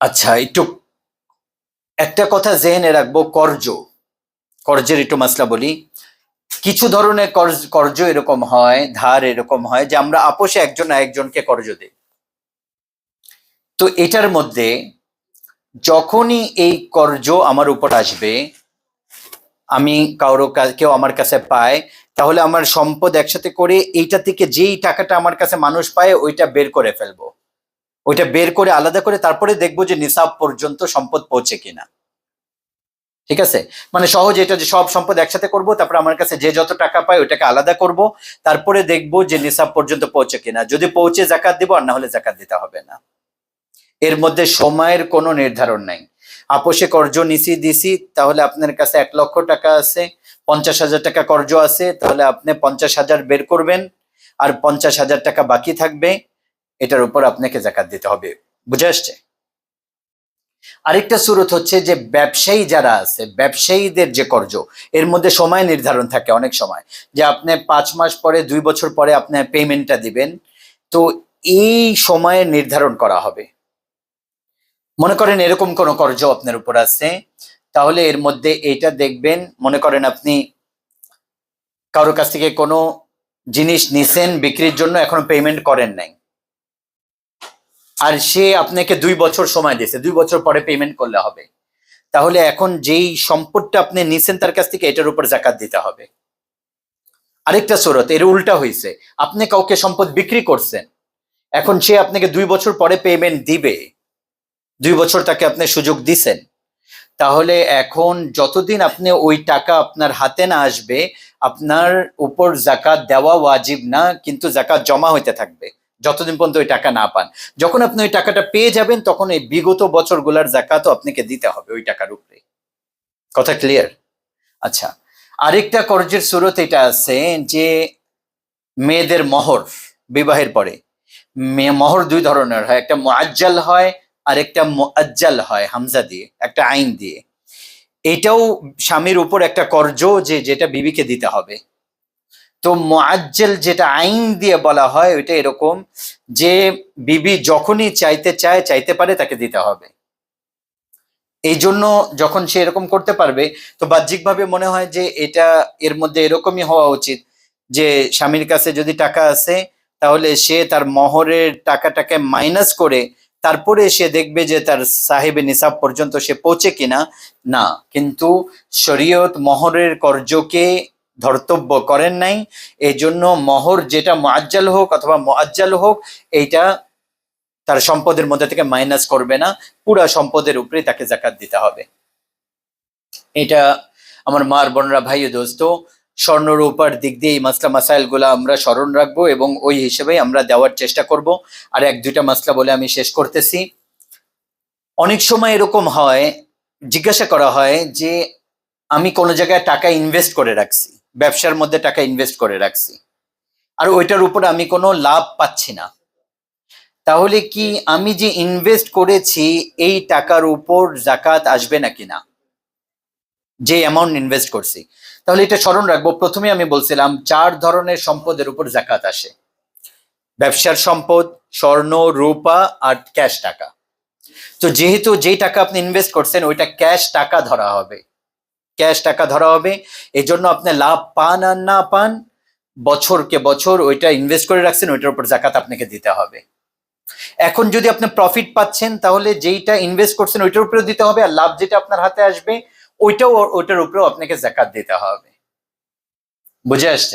আচ্ছা একটু একটা কথা জেনে রাখব কর্জ কর্জের একটু মাসলা বলি। কিছু ধরনের কর্জ কর্জ এরকম হয়, ধার এরকম হয় যে আমরা আপোষে একজন একজনকে কর্জ দিই। তো এটার মধ্যে যখনই এই কর্জ আমার উপর আসবে, আমি কারও কেউ আমার কাছে পায়, তাহলে আমার সম্পদ একসাথে করে এইটা থেকে যেই টাকাটা আমার কাছে মানুষ পায়, ওইটা বের করে ফেলব। ওইটা বের করে আলাদা করে তারপরে দেখব যে নিসাব পর্যন্ত সম্পদ পৌঁছে কিনা। ঠিক আছে? মানে সহজ এটা যে সব সম্পদ একসাথে করব, তারপরে আমার কাছে যে যত টাকা পায় ওইটাকে আলাদা করব, তারপরে দেখব যে নিসাব পর্যন্ত পৌঁছে কিনা। যদি পৌঁছে জাকাত দিব, আর না হলে জাকাত দিতে হবে না। এর মধ্যে সময়ের কোনো নির্ধারণ নাই। আপোষে কর্জ নিছি, দিছি, তাহলে আপনার কাছে এক লক্ষ টাকা আছে, পঞ্চাশ হাজার টাকা কর্জ আছে, তাহলে আপনি পঞ্চাশ হাজার বের করবেন, আর পঞ্চাশ হাজার টাকা বাকি থাকবে। এটার উপর আপনাকে জাকাত দিতে হবে। বুঝে আসছে? আরেকটা সুরত হচ্ছে যে ব্যবসায়ী যারা আছে, ব্যবসায়ীদের যে কর্জ, এর মধ্যে সময় নির্ধারণ থাকে অনেক সময়। যে আপনি পাঁচ মাস পরে, দুই বছর পরে আপনি পেমেন্টটা দিবেন, তো এই সময়ে নির্ধারণ করা হবে। মনে করেন এরকম কোনো কর্জ আপনার উপর আছে, তাহলে এর মধ্যে এইটা দেখবেন, মনে করেন আপনি কারও কাছ থেকে কোনো জিনিস নিছেন, বিক্রির জন্য এখনও পেমেন্ট করেন নাই। আর সে আপনাকে দুই বছর সময় দিয়েছে। দুই বছর পরে পেমেন্ট করলে হবে। তাহলে এখন যেই সম্পদটা আপনি নিছেন তার কাছ থেকে এটার উপর জাকাত দিতে হবে। আরেকটা সুরত, এর উল্টা হয়েছে আপনি কাউকে সম্পদ বিক্রি করছেন, এখন সে আপনাকে দুই বছর পরে পেমেন্ট দিবে। দুই বছর তাকে আপনি সুযোগ দিছেন। তাহলে এখন যতদিন আপনি ওই টাকা আপনার হাতে না আসবে, আপনার উপর জাকাত দেওয়া ওয়াজিব না, কিন্তু জাকাত জমা হইতে থাকবে। যতদিন পর্যন্ত ওই টাকা না পান। যখন আপনি ওই টাকাটা পেয়ে যাবেন, তখন এই বিগত বছরগুলোর জাকাতও আপনাকে দিতে হবে ওই টাকার উপরে। কথা ক্লিয়ার আচ্ছা আরেকটা কর্জের সুরত এটা আছে যে, মেয়েদের মহর বিবাহের পরে। মহর দুই ধরনের হয়, একটা মুআজ্জাল হয় আর একটা মুআজ্জাল হয়, হামজা দিয়ে, একটা আইন দিয়ে। এটাও স্বামীর উপর একটা কর্জ যে, যেটা বিবিকে দিতে হবে। তো মুআজ্জাল যেটা আইন দিয়ে বলা হয়, ওইটা এরকম যে বিবি যখনই চাইতে চায়, চাইতে পারে তাকে দিতে হবে। এই জন্য যখন সে এরকম করতে পারবে, তো বাহ্যিকভাবে মনে হয় যে এটা এর মধ্যে এরকমই হওয়া উচিত যে স্বামীর কাছে যদি টাকা আছে তাহলে সে তার মহরের টাকাটাকে মাইনাস করে তারপরে সে দেখবে যে তার সাহেবে নিসাব পর্যন্ত সে পৌঁছে কিনা। না, কিন্তু শরীয়ত মহরের কর্জকে ধর্তব্য করেন নাই। এই জন্য মহর যেটা মোয়াজ্জাল হোক অথবা মোয়াজ্জাল হোক, এইটা তার সম্পদের মধ্যে থেকে মাইনাস করবে না। পুরা সম্পদের উপরে তাকে জাকাত দিতে হবে। এটা আমার মার বোনরা ভাই দোস্ত স্বর্ণ রূপার দিক দিয়ে এই মাসলা মাসাইলগুলো আমরা স্মরণ রাখব এবং ওই হিসেবে আমরা দেওয়ার চেষ্টা করব। আর এক দুইটা মাসলা বলে আমি শেষ করতেছি। অনেক সময় এরকম হয়, জিজ্ঞাসা করা হয় যে আমি কোনো জায়গায় টাকা ইনভেস্ট করে রাখছি। ব্যবসার মধ্যে টাকা ইনভেস্ট করে রাখছি। আর ওইটার উপর আমি কোনো লাভ পাচ্ছি না। তাহলে কি আমি যে ইনভেস্ট করেছি এই টাকার উপর জাকাত আসবে নাকি না? যে অ্যামাউন্ট ইনভেস্ট করছি। তাহলে এটা স্মরণ রাখব প্রথমে আমি বলছিলাম চার ধরনের সম্পদের উপর জাকাত আসে। ব্যবসার সম্পদ স্বর্ণ রূপা আর ক্যাশ টাকা। তো যেহেতু যেই টাকা আপনি ইনভেস্ট করছেন ওইটা ক্যাশ টাকা ধরা হবে। ক্যাশ টাকা ধরা হবে। এই জন্য আপনি লাভ পান আর না পান, বছরকে বছর ওইটা ইনভেস্ট করে রাখছেন, ওইটার উপর জাকাত আপনাকে দিতে হবে। এখন যদি আপনি প্রফিট পাচ্ছেন, তাহলে যেইটা ইনভেস্ট করছেন, ওইটার উপরেও দিতে হবে আর লাভ যেটা আপনার হাতে আসবে, ওইটাও ওইটার উপরেও আপনাকে জাকাত দিতে হবে। বুঝে আসছে